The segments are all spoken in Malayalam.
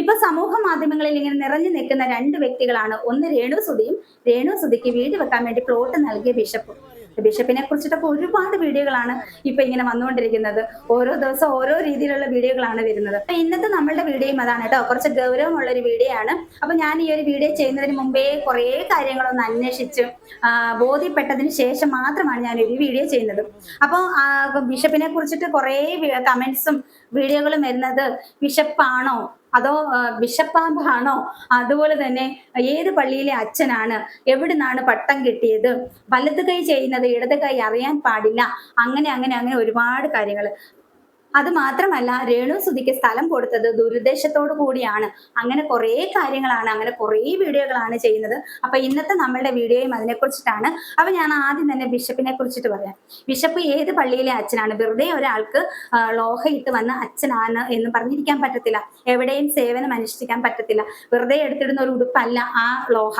ഇപ്പൊ സമൂഹ മാധ്യമങ്ങളിൽ ഇങ്ങനെ നിറഞ്ഞു നിൽക്കുന്ന രണ്ട് വ്യക്തികളാണ്. ഒന്ന് രേണു സുധിയും രേണു സുധിക്ക് വീട് വെക്കാൻ വേണ്ടി പ്ലോട്ട് നൽകിയ ബിഷപ്പും. ബിഷപ്പിനെ കുറിച്ചിട്ടൊക്കെ ഒരുപാട് വീഡിയോകളാണ് ഇപ്പൊ ഇങ്ങനെ വന്നുകൊണ്ടിരിക്കുന്നത്. ഓരോ ദിവസം ഓരോ രീതിയിലുള്ള വീഡിയോകളാണ് വരുന്നത്. അപ്പൊ ഇന്നത്തെ നമ്മളുടെ വീഡിയോയും അതാണ് കേട്ടോ. കുറച്ച് ഗൗരവമുള്ള ഒരു വീഡിയോ ആണ്. അപ്പൊ ഞാൻ ഈ ഒരു വീഡിയോ ചെയ്യുന്നതിന് മുമ്പേ കുറേ കാര്യങ്ങളൊന്ന് അന്വേഷിച്ച് ബോധ്യപ്പെട്ടതിന് ശേഷം മാത്രമാണ് ഞാൻ ഒരു വീഡിയോ ചെയ്യുന്നത്. അപ്പോൾ ബിഷപ്പിനെ കുറിച്ചിട്ട് കുറേ കമന്റ്സും വീഡിയോകളും വരുന്നത് ബിഷപ്പാണോ? അതോ വിഷപ്പാമ്പാണോ അതുപോലെ തന്നെ ഏത് പള്ളിയിലെ അച്ഛനാണ്? എവിടുന്നാണ് പട്ടം കിട്ടിയത്? വലത് കൈ ചെയ്യുന്നത് ഇടത് കൈ അറിയാൻ പാടില്ല. അങ്ങനെ അങ്ങനെ അങ്ങനെ ഒരുപാട് കാര്യങ്ങൾ അത് മാത്രമല്ല രേണു സുധിക്ക് സ്ഥലം കൊടുത്തത് ദുരുദ്ദേശത്തോടു കൂടിയാണ്. അങ്ങനെ കുറേ കാര്യങ്ങളാണ് അങ്ങനെ കുറേ വീഡിയോകളാണ് ചെയ്യുന്നത്. അപ്പൊ ഇന്നത്തെ നമ്മളുടെ വീഡിയോയും അതിനെക്കുറിച്ചിട്ടാണ് അപ്പൊ ഞാൻ ആദ്യം തന്നെ ബിഷപ്പിനെ കുറിച്ചിട്ട് പറയാം. ബിഷപ്പ് ഏത് പള്ളിയിലെ അച്ഛനാണ്? വെറുതെ ഒരാൾക്ക് ലോഹയിട്ട് വന്ന് അച്ഛനാണ് എന്ന് പറഞ്ഞിരിക്കാൻ പറ്റത്തില്ല. എവിടെയും സേവനം അനുഷ്ഠിക്കാൻ പറ്റത്തില്ല. വെറുതെ എടുത്തിടുന്ന ഒരു ഉടുപ്പല്ല ആ ലോഹ.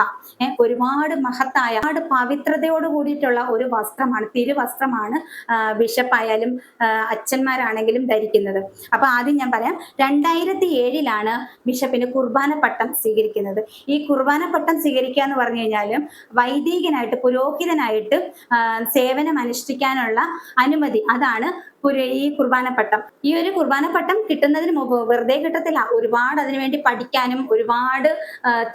ഒരുപാട് മഹത്തായ ഒരുപാട് പവിത്രതയോട് കൂടിയിട്ടുള്ള ഒരു വസ്ത്രമാണ് തിരുവസ്ത്രമാണ് ബിഷപ്പായാലും അച്ഛന്മാരാണെങ്കിലും ധരിക്കുന്നത് അപ്പൊ ആദ്യം ഞാൻ പറയാം രണ്ടായിരത്തി ഏഴിലാണ് ബിഷപ്പിന് കുർബാന പട്ടം സ്വീകരിക്കുന്നത്. ഈ കുർബാന പട്ടം സ്വീകരിക്കുക എന്ന് പറഞ്ഞു കഴിഞ്ഞാൽ വൈദികനായിട്ട് പുരോഹിതനായിട്ട് സേവനം അനുഷ്ഠിക്കാനുള്ള അനുമതി അതാണ് പുര- ഈ കുർബാന പട്ടം ഈ ഒരു കുർബാന പട്ടം കിട്ടുന്നതിന് മുമ്പ് വെറുതെ കിട്ടത്തില്ല. ഒരുപാട് അതിനുവേണ്ടി പഠിക്കാനും ഒരുപാട്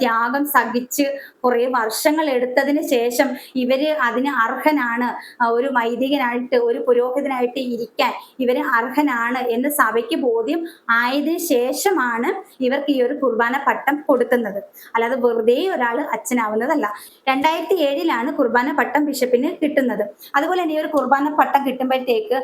ത്യാഗം സഹിച്ച് കുറേ വർഷങ്ങൾ എടുത്തതിന് ശേഷം ഇവർ അതിന് അർഹനാണ്. ഒരു വൈദികനായിട്ട് ഒരു പുരോഹിതനായിട്ട് ഇരിക്കാൻ ഇവർ അർഹനാണ് എന്ന് സഭയ്ക്ക് ബോധ്യം ആയതിനു ശേഷമാണ് ഇവർക്ക് ഈ ഒരു കുർബാന പട്ടം കൊടുക്കുന്നത്. അല്ലാതെ വെറുതെ ഒരാൾ അച്ഛനാവുന്നതല്ല. രണ്ടായിരത്തി ഏഴിലാണ് കുർബാന പട്ടം ബിഷപ്പിന് കിട്ടുന്നത്. അതുപോലെ തന്നെ ഈ ഒരു കുർബാന പട്ടം കിട്ടുമ്പോഴത്തേക്ക്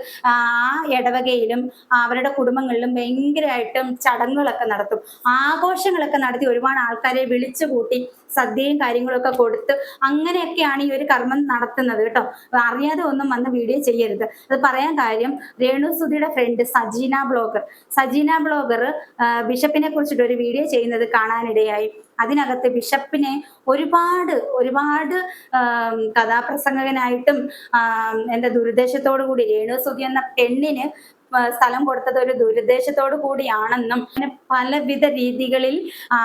ആ ഇടവകയിലും അവരുടെ കുടുംബങ്ങളിലും ഭയങ്കരമായിട്ടും ചടങ്ങുകളൊക്കെ നടത്തും. ആഘോഷങ്ങളൊക്കെ നടത്തി ഒരുപാട് ആൾക്കാരെ വിളിച്ചു കൂട്ടി സദ്യയും കാര്യങ്ങളൊക്കെ കൊടുത്ത് അങ്ങനെയൊക്കെയാണ് ഈ ഒരു കർമ്മം നടത്തുന്നത് കേട്ടോ. അറിയാതെ ഒന്നും വന്ന് വീഡിയോ ചെയ്യരുത്. അത് പറയാൻ കാര്യം രേണു സുധിയുടെ friend Sajeena blogger. Sajeena blogger ബിഷപ്പിനെ കുറിച്ചിട്ട് ഒരു വീഡിയോ ചെയ്യുന്നത് കാണാനിടയായി. അതിനകത്ത് ബിഷപ്പിനെ ഒരുപാട് ഒരുപാട് കഥാപ്രസംഗകനായിട്ടും എന്റെ ദുരുദ്ദേശത്തോടു കൂടി രേണു സുധി എന്ന പെണ്ണിന് സ്ഥലം കൊടുത്തത് ഒരു ദുരുദ്ദേശത്തോടു കൂടിയാണെന്നും അങ്ങനെ പലവിധ രീതികളിൽ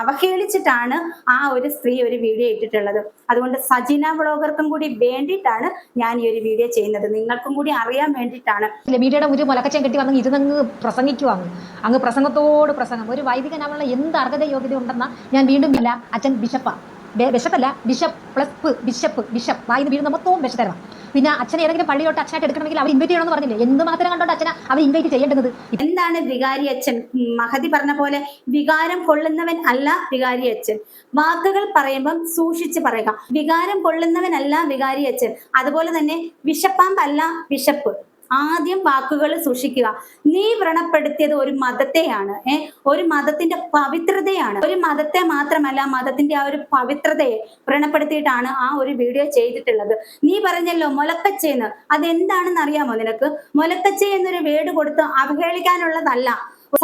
അവഹേളിച്ചിട്ടാണ് ആ ഒരു സ്ത്രീ ഒരു വീഡിയോ ഇട്ടിട്ടുള്ളത്. അതുകൊണ്ട് സജിന ബ്ലോഗർക്കും കൂടി വേണ്ടിയിട്ടാണ് ഞാൻ ഈ ഒരു വീഡിയോ ചെയ്യുന്നത്. നിങ്ങൾക്കും കൂടി അറിയാൻ വേണ്ടിയിട്ടാണ്. മീഡിയയുടെ ഒരു മുലക്കച്ചം കെട്ടി വന്ന് ഇരുന്നങ്ങ് പ്രസംഗിക്കുവാങ്ങ് അങ്ങ്? പ്രസംഗത്തോട് പ്രസംഗം. ഒരു വൈദികനാവുള്ള എന്ത് അർഹത യോഗ്യത ഉണ്ടെന്ന ഞാൻ വീണ്ടും ഇല്ല. അച്ഛൻ ബിഷപ്പാ. ബിഷപ്പല്ല ബിഷപ്പ് പ്ലസ് ബിഷപ്പ് ബിഷപ്പ്. വായിന്ന് വീഴുന്ന മൊത്തവും ബിഷത്തരവാ പിന്നെ അച്ഛനെ ഏതെങ്കിലും പള്ളിയോട്ട് അച്ഛനായിട്ട് എടുക്കണമെങ്കിൽ അവർ ഇൻവൈറ്റ് ചെയ്യണമെന്ന് പറഞ്ഞില്ലേ? എന്ത് മാത്രം കണ്ടോണ്ട് അച്ഛനെ അവർ ഇൻവൈറ്റ് ചെയ്യേണ്ടത്? എന്താണ് വികാരി അച്ഛൻ? മഹതി പറഞ്ഞ പോലെ വികാരം കൊള്ളുന്നവൻ അല്ല വികാരി അച്ഛൻ. വാക്കുകൾ പറയുമ്പം സൂക്ഷിച്ച് പറയുക. വികാരം കൊള്ളുന്നവനല്ല വികാരി അച്ഛൻ. അതുപോലെ തന്നെ വിഷപ്പാമ്പല്ല ബിഷപ്പ് ആദ്യം വാക്കുകൾ സൂക്ഷിക്കുക. നീ വ്രണപ്പെടുത്തിയത് ഒരു മതത്തെയാണ്. ഏ ഒരു മതത്തിന്റെ പവിത്രതയാണ്. ഒരു മതത്തെ മാത്രമല്ല മതത്തിന്റെ ആ ഒരു പവിത്രതയെ വ്രണപ്പെടുത്തിയിട്ടാണ് ആ ഒരു വീഡിയോ ചെയ്തിട്ടുള്ളത്. നീ പറഞ്ഞല്ലോ മുലക്കച്ചേന്ന്. അതെന്താണെന്ന് അറിയാമോ നിനക്ക്? മൊലക്കച്ച എന്നൊരു വേട് കൊടുത്ത് അവഹേളിക്കാനുള്ളതല്ല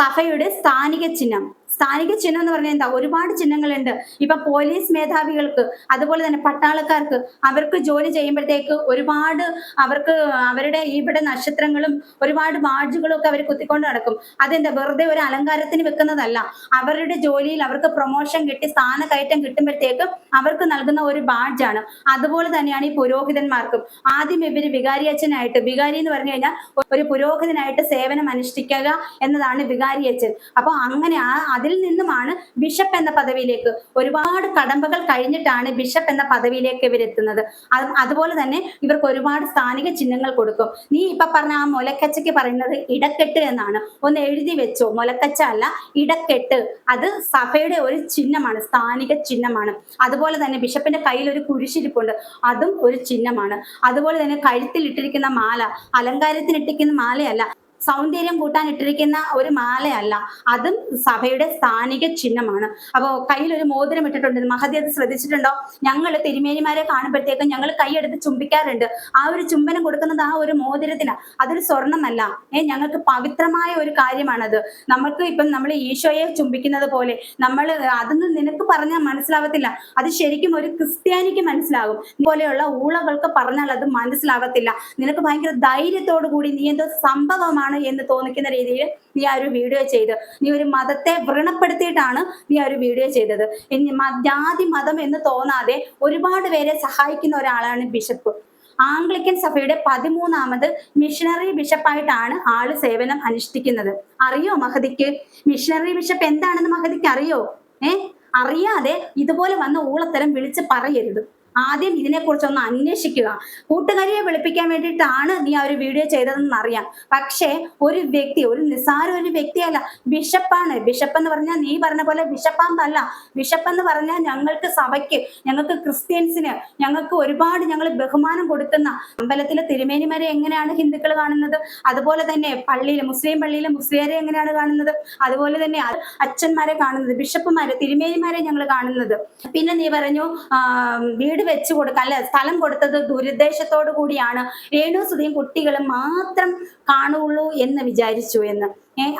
സഭയുടെ സ്ഥാനിക ചിഹ്നം. സ്ഥാനിക ചിഹ്നം എന്ന് പറഞ്ഞാൽ എന്താ? ഒരുപാട് ചിഹ്നങ്ങളുണ്ട്. ഇപ്പൊ പോലീസ് മേധാവികൾക്ക് അതുപോലെ തന്നെ പട്ടാളക്കാർക്ക് അവർക്ക് ജോലി ചെയ്യുമ്പോഴത്തേക്ക് ഒരുപാട് അവർക്ക് അവരുടെ ഇവിടെ നക്ഷത്രങ്ങളും ഒരുപാട് ബാഡ്ജുകളും ഒക്കെ അവർ കുത്തിക്കൊണ്ട് നടക്കും. അതെന്താ? വെറുതെ ഒരു അലങ്കാരത്തിന് വെക്കുന്നതല്ല. അവരുടെ ജോലിയിൽ അവർക്ക് പ്രൊമോഷൻ കിട്ടി സ്ഥാന കയറ്റം കിട്ടുമ്പോഴത്തേക്ക് അവർക്ക് നൽകുന്ന ഒരു ബാഡ്ജാണ്. അതുപോലെ തന്നെയാണ് ഈ പുരോഹിതന്മാർക്കും. ആദ്യം ഇവർ വികാരി അച്ഛനായിട്ട് വികാരി എന്ന് പറഞ്ഞു കഴിഞ്ഞാൽ ഒരു പുരോഹിതനായിട്ട് സേവനം അനുഷ്ഠിക്കുക എന്നതാണ് വികാരി അച്ഛൻ. അപ്പൊ അങ്ങനെ ആ അതിൽ നിന്നുമാണ് ബിഷപ്പ് എന്ന പദവിയിലേക്ക് ഒരുപാട് കടമ്പകൾ കഴിഞ്ഞിട്ടാണ് ബിഷപ്പ് എന്ന പദവിയിലേക്ക് ഇവരെത്തുന്നത് അത് അതുപോലെ തന്നെ ഇവർക്ക് ഒരുപാട് സ്ഥാനിക ചിഹ്നങ്ങൾ കൊടുക്കും. നീ ഇപ്പൊ പറഞ്ഞ ആ മുലക്കച്ചയ്ക്ക് പറയുന്നത് ഇടക്കെട്ട് എന്നാണ്. ഒന്ന് എഴുതി വെച്ചോ. മുലക്കച്ച അല്ല ഇടക്കെട്ട്. അത് സഭയുടെ ഒരു ചിഹ്നമാണ് സ്ഥാനിക ചിഹ്നമാണ്. അതുപോലെ തന്നെ ബിഷപ്പിന്റെ കയ്യിൽ ഒരു കുരിശിരിപ്പുണ്ട് അതും ഒരു ചിഹ്നമാണ്. അതുപോലെ തന്നെ കഴുത്തിൽ ഇട്ടിരിക്കുന്ന മാല അലങ്കാരത്തിന് ഇട്ടിരിക്കുന്ന മാലയല്ല സൗന്ദര്യം കൂട്ടാൻ ഇട്ടിരിക്കുന്ന ഒരു മാലയല്ല. അതും സഭയുടെ സ്ഥാനിക ചിഹ്നമാണ്. അപ്പോൾ കയ്യിൽ ഒരു മോതിരം ഇട്ടിട്ടുണ്ട്. മഹതി അത് ശ്രദ്ധിച്ചിട്ടുണ്ടോ? ഞങ്ങൾ തിരുമേനിമാരെ കാണുമ്പോഴത്തേക്കും ഞങ്ങൾ കൈയെടുത്ത് ചുംബിക്കാറുണ്ട്. ആ ഒരു ചുംബനം കൊടുക്കുന്നത് ആ ഒരു മോതിരത്തിന് അതൊരു സ്വർണമല്ല. ഏഹ് ഞങ്ങൾക്ക് പവിത്രമായ ഒരു കാര്യമാണത്. നമ്മൾക്ക് ഇപ്പം നമ്മൾ ഈശോയെ ചുംബിക്കുന്നത് പോലെ നമ്മൾ അതൊന്നും നിനക്ക് പറഞ്ഞാൽ മനസ്സിലാവത്തില്ല. അത് ശരിക്കും ഒരു ക്രിസ്ത്യാനിക്ക് മനസ്സിലാകും. പോലെയുള്ള ഊളകൾക്ക് പറഞ്ഞാൽ അത് മനസ്സിലാവത്തില്ല. നിനക്ക് ഭയങ്കര ധൈര്യത്തോടു കൂടി നീ എന്തോ സംഭവമാണ് ആണ് എന്ന് തോന്നിക്കുന്ന രീതിയിൽ നീ ആ ഒരു വീഡിയോ ചെയ്ത്. നീ ഒരു മതത്തെ വ്രണപ്പെടുത്തിയിട്ടാണ് നീ ആ ഒരു വീഡിയോ ചെയ്തത്. ജാതി മതം എന്ന് തോന്നാതെ ഒരുപാട് പേരെ സഹായിക്കുന്ന ഒരാളാണ് ബിഷപ്പ്. ആംഗ്ലിക്കൻ സഭയുടെ പതിമൂന്നാമത് മിഷണറി ബിഷപ്പായിട്ടാണ് ആൾ സേവനം അനുഷ്ഠിക്കുന്നത്. അറിയോ മഹതിക്ക്? മിഷണറി ബിഷപ്പ് എന്താണെന്ന് മഹതിക്ക് അറിയോ? ഏ? അറിയാതെ ഇതുപോലെ വന്ന ഊളത്തരം വിളിച്ച് പറയരുത്. ആദ്യം ഇതിനെക്കുറിച്ചൊന്ന് അന്വേഷിക്കുക. കൂട്ടുകാരിയെ വിളിപ്പിക്കാൻ വേണ്ടിയിട്ടാണ് നീ ആ ഒരു വീഡിയോ ചെയ്തതെന്ന് അറിയാം. പക്ഷേ ഒരു വ്യക്തി ഒരു നിസ്സാര ഒരു വ്യക്തിയല്ല. ബിഷപ്പാണ്. ബിഷപ്പ് എന്ന് പറഞ്ഞാൽ നീ പറഞ്ഞ പോലെ ബിഷപ്പാന്നല്ല. ബിഷപ്പ് എന്ന് പറഞ്ഞാൽ ഞങ്ങൾക്ക് സഭയ്ക്ക് ഞങ്ങൾക്ക് ക്രിസ്ത്യൻസിന് ഞങ്ങൾക്ക് ഒരുപാട് ഞങ്ങൾ ബഹുമാനം കൊടുക്കുന്ന അമ്പലത്തിലെ തിരുമേനിമാരെ എങ്ങനെയാണ് ഹിന്ദുക്കൾ കാണുന്നത്? അതുപോലെ തന്നെ പള്ളിയിൽ മുസ്ലിം പള്ളിയിലെ മുസ്ലിംരെ എങ്ങനെയാണ് കാണുന്നത്? അതുപോലെ തന്നെ അച്ഛന്മാരെ കാണുന്നത് ബിഷപ്പുമാരെ തിരുമേനിമാരെ ഞങ്ങൾ കാണുന്നത്. പിന്നെ നീ പറഞ്ഞു വീട് വെച്ച് കൊടുക്കുക അല്ല സ്ഥലം കൊടുത്തത് ദുരുദ്ദേശത്തോടു കൂടിയാണ്. രേണു സുധിയും കുട്ടികളും മാത്രം കാണുള്ളൂ എന്ന് വിചാരിച്ചു എന്ന്.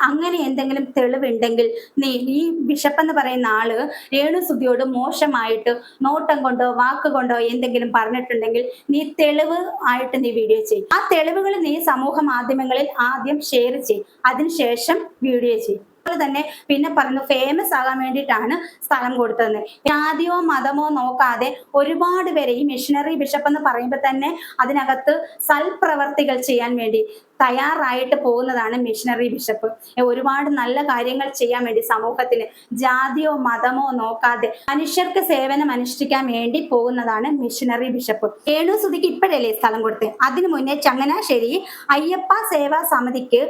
അങ്ങനെ എന്തെങ്കിലും തെളിവുണ്ടെങ്കിൽ നീ ഈ ബിഷപ്പ് എന്ന് പറയുന്ന ആൾ രേണു സുധിയോട് മോശമായിട്ട് നോട്ടം കൊണ്ടോ വാക്ക് കൊണ്ടോ എന്തെങ്കിലും പറഞ്ഞിട്ടുണ്ടെങ്കിൽ നീ തെളിവ് ആയിട്ട് നീ വീഡിയോ ചെയ്യും. ആ തെളിവുകൾ നീ സമൂഹ മാധ്യമങ്ങളിൽ ആദ്യം ഷെയർ ചെയ്യും. അതിനുശേഷം വീഡിയോ ചെയ്യും. അതുപോലെ തന്നെ പിന്നെ പറഞ്ഞു ഫേമസ് ആകാൻ വേണ്ടിയിട്ടാണ് സ്ഥലം കൊടുത്തത് ജാതിയോ മതമോ നോക്കാതെ ഒരുപാട് പേരെ ഈ മിഷനറി ബിഷപ്പ് എന്ന് പറയുമ്പോൾ തന്നെ അതിനകത്ത് സൽപ്രവർത്തികൾ ചെയ്യാൻ വേണ്ടി തയ്യാറായിട്ട് പോകുന്നതാണ് മിഷനറി ബിഷപ്പ് ഒരുപാട് നല്ല കാര്യങ്ങൾ ചെയ്യാൻ വേണ്ടി സമൂഹത്തിന് ജാതിയോ മതമോ നോക്കാതെ മനുഷ്യർക്ക് സേവനം അനുഷ്ഠിക്കാൻ വേണ്ടി പോകുന്നതാണ് മിഷനറി ബിഷപ്പ് ഏണു സുതിക്ക് ഇപ്പോഴല്ലേ സ്ഥലം കൊടുത്തത് അതിനു മുന്നേ ചങ്ങനാശ്ശേരി അയ്യപ്പ സേവാ സമിതിക്ക്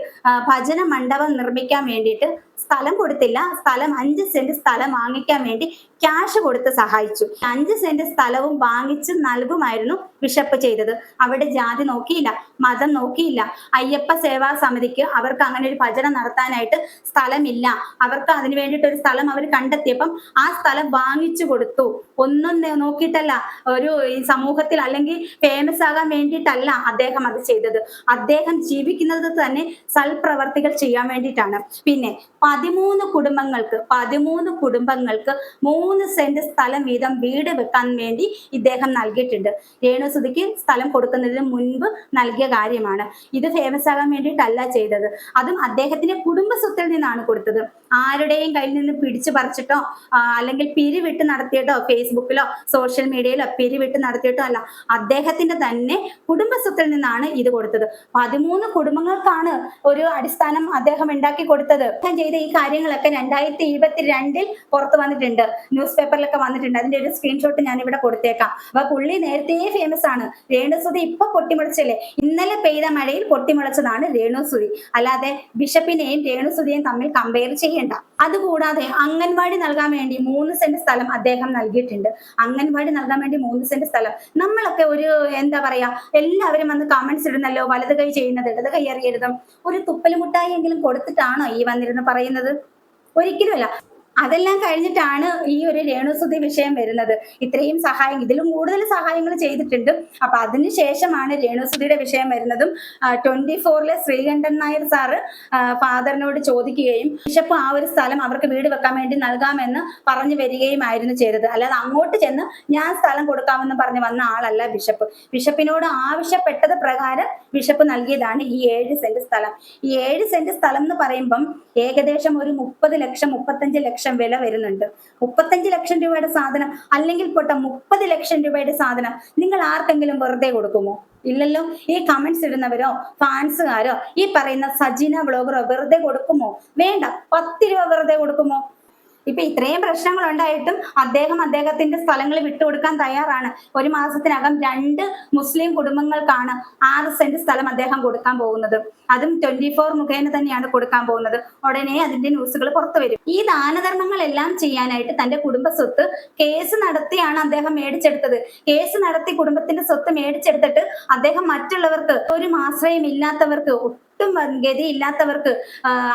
ഭജന മണ്ഡപം നിർമ്മിക്കാൻ വേണ്ടിയിട്ട് സ്ഥലം കൊടുത്തില്ല. സ്ഥലം അഞ്ച് സെന്റ് സ്ഥലം വാങ്ങിക്കാൻ വേണ്ടി ക്യാഷ് കൊടുത്ത് സഹായിച്ചു. അഞ്ച് സെന്റ് സ്ഥലവും വാങ്ങിച്ച് നൽകുമായിരുന്നു ബിഷപ്പ് ചെയ്തത്. അവിടെ ജാതി നോക്കിയില്ല മതം നോക്കിയില്ല. അയ്യപ്പ സേവാ സമിതിക്ക് അവർക്ക് അങ്ങനെ ഒരു ഭജന നടത്താനായിട്ട് സ്ഥലമില്ല. അവർക്ക് അതിനു വേണ്ടിയിട്ട് ഒരു സ്ഥലം അവർ കണ്ടെത്തിയപ്പം ആ സ്ഥലം വാങ്ങിച്ചു കൊടുത്തു. ഒന്നും നോക്കിയിട്ടല്ല. ഒരു സമൂഹത്തിൽ അല്ലെങ്കിൽ ഫേമസ് ആകാൻ വേണ്ടിയിട്ടല്ല അദ്ദേഹം അത് ചെയ്തത്. അദ്ദേഹം ജീവിക്കുന്നത് തന്നെ സൽപ്രവർത്തികൾ ചെയ്യാൻ വേണ്ടിയിട്ടാണ്. പിന്നെ പതിമൂന്ന് കുടുംബങ്ങൾക്ക് പതിമൂന്ന് കുടുംബങ്ങൾക്ക് മൂന്ന് സെന്റ് സ്ഥലം വീതം വീട് വെക്കാൻ വേണ്ടി ഇദ്ദേഹം നൽകിയിട്ടുണ്ട്. രേണുസുതിക്ക് സ്ഥലം കൊടുക്കുന്നതിന് മുൻപ് നൽകിയ കാര്യമാണ്. ഇത് ഫേമസ് ആകാൻ വേണ്ടിയിട്ടല്ല ചെയ്തത്. അതും അദ്ദേഹത്തിന്റെ കുടുംബ സ്വത്തിൽ നിന്നാണ് കൊടുത്തത്. ആരുടെയും കയ്യിൽ നിന്ന് പിടിച്ചു പറിച്ചിട്ടോ അല്ലെങ്കിൽ പിരിവിട്ട് നടത്തിയിട്ടോ ഫേസ്ബുക്കിലോ സോഷ്യൽ മീഡിയയിലോ പിരിവിട്ട് നടത്തിയിട്ടോ അല്ല. അദ്ദേഹത്തിന്റെ തന്നെ കുടുംബ സ്വത്തിൽ നിന്നാണ് ഇത് കൊടുത്തത്. പതിമൂന്ന് കുടുംബങ്ങൾക്കാണ് ഒരു അടിസ്ഥാനം അദ്ദേഹം ഉണ്ടാക്കി കൊടുത്തത്. ചെയ്ത ഈ കാര്യങ്ങളൊക്കെ രണ്ടായിരത്തി ഇരുപത്തി രണ്ടിൽ പുറത്ത് വന്നിട്ടുണ്ട്. ന്യൂസ് പേപ്പറിലൊക്കെ വന്നിട്ടുണ്ട്. അതിന്റെ ഒരു സ്ക്രീൻഷോട്ട് ഞാൻ ഇവിടെ കൊടുത്തേക്കാം. അപ്പൊ പുള്ളി നേരത്തെ ഫേമസ് ആണ്. രേണുസുതി ഇപ്പൊ പൊട്ടിമുളച്ചല്ലേ? ഇന്നലെ പെയ്ത മഴയിൽ പൊട്ടിമുളച്ചതാണ് രേണുസുതി. അല്ലാതെ ബിഷപ്പിനെയും രേണുസുതിയെയും തമ്മിൽ കമ്പയർ ചെയ്യണ്ട. അതുകൂടാതെ അംഗൻവാടി നൽകാൻ വേണ്ടി മൂന്ന് സെന്റ് സ്ഥലം അദ്ദേഹം നൽകിയിട്ടുണ്ട്. അംഗൻവാടി നൽകാൻ വേണ്ടി മൂന്ന് സെന്റ് സ്ഥലം. നമ്മളൊക്കെ ഒരു എന്താ പറയാ എല്ലാവരും വന്ന് കമന്റ്സ് ഇടുന്നല്ലോ വലത് കൈ ചെയ്യുന്നത് ഇടത് കൈ അറിയരുതും. ഒരു തുപ്പൽ മുട്ടായി എങ്കിലും കൊടുത്തിട്ടാണോ ഈ വന്നിരുന്ന് പറയുന്നത്? ഒരിക്കലുമല്ല. അതെല്ലാം കഴിഞ്ഞിട്ടാണ് ഈ ഒരു രേണുസുതി വിഷയം വരുന്നത്. ഇത്രയും സഹായം ഇതിലും കൂടുതൽ സഹായങ്ങൾ ചെയ്തിട്ടുണ്ട്. അപ്പൊ അതിനുശേഷമാണ് രേണുസുതിയുടെ വിഷയം വരുന്നതും. ട്വന്റി ഫോറിലെ ശ്രീകണ്ഠൻ നായർ സാറ് ഫാദറിനോട് ചോദിക്കുകയും ബിഷപ്പ് ആ ഒരു സ്ഥലം അവർക്ക് വീട് വെക്കാൻ വേണ്ടി നൽകാമെന്ന് പറഞ്ഞു വരികയുമായിരുന്നു ചെയ്തത്. അല്ലാതെ അങ്ങോട്ട് ചെന്ന് ഞാൻ സ്ഥലം കൊടുക്കാമെന്ന് പറഞ്ഞ് വന്ന ആളല്ല ബിഷപ്പ്. ബിഷപ്പിനോട് ആവശ്യപ്പെട്ടത് പ്രകാരം ബിഷപ്പ് നൽകിയതാണ് ഈ ഏഴ് സെന്റ് സ്ഥലം. ഈ ഏഴ് സെന്റ് സ്ഥലം എന്ന് പറയുമ്പം ഏകദേശം ഒരു മുപ്പത് ലക്ഷം മുപ്പത്തഞ്ച് ലക്ഷം വില വരുന്നുണ്ട്. മുപ്പത്തഞ്ച് ലക്ഷം രൂപയുടെ സാധനം അല്ലെങ്കിൽ പൊട്ട മുപ്പത് ലക്ഷം രൂപയുടെ സാധനം നിങ്ങൾ ആർക്കെങ്കിലും വെറുതെ കൊടുക്കുമോ? ഇല്ലല്ലോ. ഈ കമന്റ്സ് ഇടുന്നവരോ ഫാൻസുകാരോ ഈ പറയുന്ന സജീന ബ്ലോഗറോ വെറുതെ കൊടുക്കുമോ? വേണ്ട. പത്ത് രൂപ വെറുതെ കൊടുക്കുമോ? ഇപ്പൊ ഇത്രയും പ്രശ്നങ്ങൾ ഉണ്ടായിട്ടും അദ്ദേഹം അദ്ദേഹത്തിന്റെ സ്ഥലങ്ങൾ വിട്ടുകൊടുക്കാൻ തയ്യാറാണ്. ഒരു മാസത്തിനകം രണ്ട് മുസ്ലിം കുടുംബങ്ങൾക്കാണ് ആറ് സെന്റ് സ്ഥലം അദ്ദേഹം കൊടുക്കാൻ പോകുന്നത്. അതും ട്വന്റി ഫോർ മുഖേന തന്നെയാണ് കൊടുക്കാൻ പോകുന്നത്. ഉടനെ അതിന്റെ ന്യൂസുകൾ പുറത്തു വരും. ഈ ദാനധർമ്മങ്ങളെല്ലാം ചെയ്യാനായിട്ട് തന്റെ കുടുംബ സ്വത്ത് കേസ് നടത്തിയാണ് അദ്ദേഹം മേടിച്ചെടുത്തത്. കേസ് നടത്തി കുടുംബത്തിന്റെ സ്വത്ത് മേടിച്ചെടുത്തിട്ട് അദ്ദേഹം മറ്റുള്ളവർക്ക് ഒരു ആശ്രയം ഇല്ലാത്തവർക്ക് ഒട്ടും ഗതിയില്ലാത്തവർക്ക്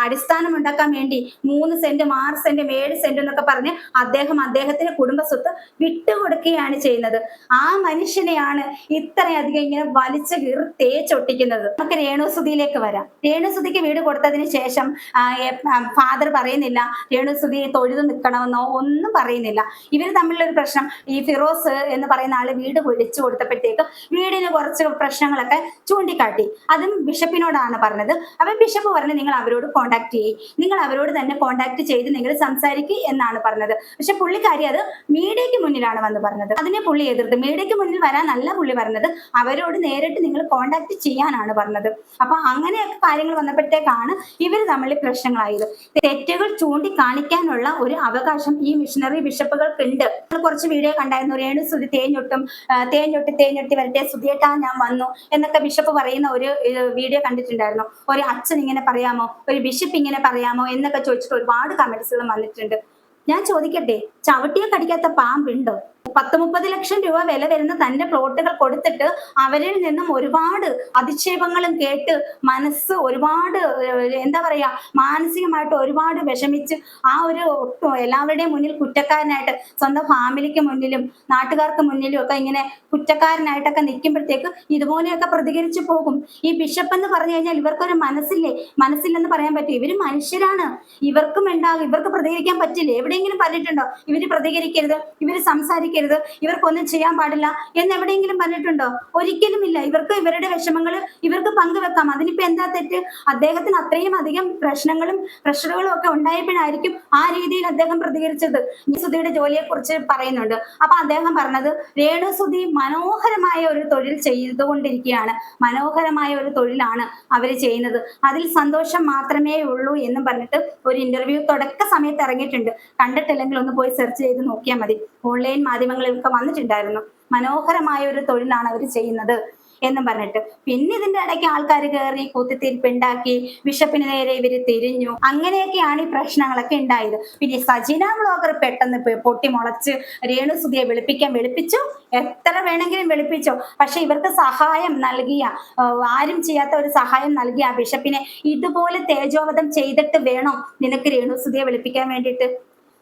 അടിസ്ഥാനം ഉണ്ടാക്കാൻ വേണ്ടി മൂന്ന് സെന്റും ആറ് സെന്റും ഏഴ് സെന്റും എന്നൊക്കെ പറഞ്ഞ് അദ്ദേഹം അദ്ദേഹത്തിന്റെ കുടുംബ സ്വത്ത് വിട്ടുകൊടുക്കുകയാണ് ചെയ്യുന്നത്. ആ മനുഷ്യനെയാണ് ഇത്രയധികം ഇങ്ങനെ വലിച്ചു കീറി തേച്ചൊട്ടിക്കുന്നത്. നമുക്ക് രേണുസുതിയിലേക്ക് വരാം. രേണുസുതിക്ക് വീട് കൊടുത്തതിന് ശേഷം ഫാദർ പറയുന്നില്ല രേണുസുതി തൊഴുതു നിൽക്കണമെന്നോ ഒന്നും പറയുന്നില്ല. ഇവർ തമ്മിലൊരു പ്രശ്നം ഈ ഫിറോസ് എന്ന് പറയുന്ന ആൾ വീട് വിളിച്ചു കൊടുത്തപ്പോഴത്തേക്ക് വീടിന് കുറച്ച് പ്രശ്നങ്ങളൊക്കെ ചൂണ്ടിക്കാട്ടി. അതും ബിഷപ്പിനോടാണ് പറഞ്ഞത്. പറഞ്ഞത്. അവൻ ബിഷപ്പ് പറഞ്ഞു നിങ്ങൾ അവരോട് കോണ്ടാക്ട് ചെയ്യും. നിങ്ങൾ അവരോട് തന്നെ കോണ്ടാക്ട് ചെയ്ത് നിങ്ങൾ സംസാരിക്കുക എന്നാണ് പറഞ്ഞത്. പക്ഷെ പുള്ളിക്കാരി അത് മീഡിയയ്ക്ക് മുന്നിലാണ് വന്ന് പറഞ്ഞത്. അതിനെ പുള്ളി എതിർത്ത്. മീഡിയയ്ക്ക് മുന്നിൽ വരാനല്ല പുള്ളി പറഞ്ഞത്. അവരോട് നേരിട്ട് നിങ്ങൾ കോണ്ടാക്ട് ചെയ്യാനാണ് പറഞ്ഞത്. അപ്പൊ അങ്ങനെയൊക്കെ കാര്യങ്ങൾ വന്നപ്പോഴത്തേക്കാണ് ഇവർ തമ്മിൽ പ്രശ്നങ്ങളായത്. തെറ്റുകൾ ചൂണ്ടിക്കാണിക്കാനുള്ള ഒരു അവകാശം ഈ മിഷണറി ബിഷപ്പുകൾക്കുണ്ട്. കുറച്ച് വീഡിയോ കണ്ടായിരുന്നു. രേണു സുതി തേഞ്ഞൊട്ടും തേഞ്ഞൊട്ടി തേഞ്ഞൊട്ടി വരട്ടെ. സുതിയേട്ടാ ഞാൻ വന്നു എന്നൊക്കെ ബിഷപ്പ് പറയുന്ന ഒരു വീഡിയോ കണ്ടിട്ടുണ്ടായിരുന്നു. ഒരു അച്ഛൻ ഇങ്ങനെ പറയാമോ? ഒരു ബിഷപ്പ് ഇങ്ങനെ പറയാമോ? എന്നൊക്കെ ചോദിച്ചിട്ട് ഒരുപാട് കമന്റ്സുകൾ വന്നിട്ടുണ്ട്. ഞാൻ ചോദിക്കട്ടെ ചവിട്ടിയെ കടിക്കാത്ത പാമ്പുണ്ടോ? പത്ത് മുപ്പത് ലക്ഷം രൂപ വില വരുന്ന തന്റെ പ്ലോട്ടുകൾ കൊടുത്തിട്ട് അവരിൽ നിന്നും ഒരുപാട് അധിക്ഷേപങ്ങളും കേട്ട് മനസ്സ് ഒരുപാട് എന്താ പറയാ മാനസികമായിട്ട് ഒരുപാട് വിഷമിച്ച് ആ ഒരു എല്ലാവരുടെയും മുന്നിൽ കുറ്റക്കാരനായിട്ട് സ്വന്തം ഫാമിലിക്ക് മുന്നിലും നാട്ടുകാർക്ക് മുന്നിലും ഒക്കെ ഇങ്ങനെ കുറ്റക്കാരനായിട്ടൊക്കെ നിൽക്കുമ്പോഴത്തേക്ക് ഇതുപോലെയൊക്കെ പ്രതികരിച്ചു പോകും. ഈ ബിഷപ്പ് എന്ന് പറഞ്ഞു കഴിഞ്ഞാൽ ഇവർക്കൊരു മനസ്സില്ലേ? മനസ്സില്ലെന്ന് പറയാൻ പറ്റും. ഇവർ മനുഷ്യരാണ്. ഇവർക്കും ഉണ്ടാകും ഇവർക്ക് പ്രതികരിക്കാൻ പറ്റില്ല? എവിടെയെങ്കിലും പറഞ്ഞിട്ടുണ്ടോ? ഇവർ പ്രതികരിക്കരുത്. ഇവർ സംസാരിക്കരുത്. ഇവർക്കൊന്നും ചെയ്യാൻ പാടില്ല എന്ന് എവിടെയെങ്കിലും പറഞ്ഞിട്ടുണ്ടോ? ഒരിക്കലും ഇല്ല. ഇവർക്ക് ഇവരുടെ വിഷമങ്ങൾ ഇവർക്ക് പങ്കുവെക്കാം. അതിനിപ്പോ എന്താ തെറ്റ്? അദ്ദേഹത്തിന് അത്രയും അധികം പ്രശ്നങ്ങളും പ്രഷറുകളും ഒക്കെ ഉണ്ടായപ്പോഴായിരിക്കും ആ രീതിയിൽ അദ്ദേഹം പ്രതികരിച്ചത്. സുധിയുടെ ജോലിയെ കുറിച്ച് പറയുന്നുണ്ട്. അപ്പൊ അദ്ദേഹം പറഞ്ഞത് രേണു സുധി മനോഹരമായ ഒരു തൊഴിൽ ചെയ്തുകൊണ്ടിരിക്കുകയാണ്. മനോഹരമായ ഒരു തൊഴിലാണ് അവർ ചെയ്യുന്നത്. അതിൽ സന്തോഷം മാത്രമേ ഉള്ളൂ എന്നും പറഞ്ഞിട്ട് ഒരു ഇന്റർവ്യൂ തുടക്ക സമയത്ത് ഇറങ്ങിയിട്ടുണ്ട്. കണ്ടിട്ടില്ലെങ്കിൽ ഒന്ന് പോയി സെർച്ച് ചെയ്ത് നോക്കിയാൽ മതി. ഓൺലൈൻ മാധ്യമങ്ങളിലൊക്കെ വന്നിട്ടുണ്ടായിരുന്നു. മനോഹരമായ ഒരു തൊഴിലാണ് അവർ ചെയ്യുന്നത് എന്നും പറഞ്ഞിട്ട്. പിന്നെ ഇതിന്റെ ഇടയ്ക്ക് ആൾക്കാർ കയറി കുത്തിത്തിരിപ്പുണ്ടാക്കി ബിഷപ്പിന് നേരെ ഇവർ തിരിഞ്ഞു. അങ്ങനെയൊക്കെയാണ് ഈ പ്രശ്നങ്ങളൊക്കെ ഉണ്ടായത് പിന്നെ സജിന ബ്ലോഗർ പെട്ടെന്ന് പൊട്ടി മുളച്ച് രേണുസുതിയെ വെളുപ്പിക്കാൻ വെളുപ്പിച്ചു. എത്ര വേണമെങ്കിലും വെളുപ്പിച്ചോ. പക്ഷെ ഇവർക്ക് സഹായം നൽകിയ ആരും ചെയ്യാത്ത ഒരു സഹായം നൽകിയ ബിഷപ്പിനെ ഇതുപോലെ തേജോവധം ചെയ്തിട്ട് വേണം നിനക്ക് രേണുസുതിയെ വെളുപ്പിക്കാൻ വേണ്ടിയിട്ട്.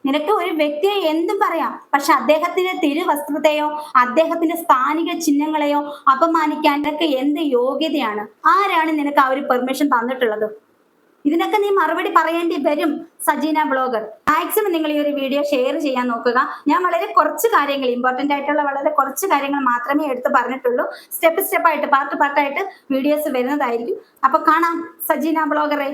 നിനക്ക് ഒരു വ്യക്തിയെ എന്തും പറയാം. പക്ഷെ അദ്ദേഹത്തിന്റെ തിരുവസ്ത്രത്തെയോ അദ്ദേഹത്തിന്റെ സ്ഥാനിക ചിഹ്നങ്ങളെയോ അപമാനിക്കാൻ നിനക്ക് എന്ത് യോഗ്യതയാണ്? ആരാണ് നിനക്ക് ആ ഒരു പെർമിഷൻ തന്നിട്ടുള്ളത്? ഇതിനൊക്കെ നീ മറുപടി പറയേണ്ടി വരും സജീന ബ്ലോഗർ. മാക്സിമം നിങ്ങൾ ഈ ഒരു വീഡിയോ ഷെയർ ചെയ്യാൻ നോക്കുക. ഞാൻ വളരെ കുറച്ച് കാര്യങ്ങൾ ഇമ്പോർട്ടന്റ് ആയിട്ടുള്ള വളരെ കുറച്ച് കാര്യങ്ങൾ മാത്രമേ എടുത്ത് പറഞ്ഞിട്ടുള്ളൂ. സ്റ്റെപ്പ് സ്റ്റെപ്പായിട്ട് പാർട്ട് പാർട്ടായിട്ട് വീഡിയോസ് വരുന്നതായിരിക്കും. അപ്പൊ കാണാം സജീന ബ്ലോഗറെ.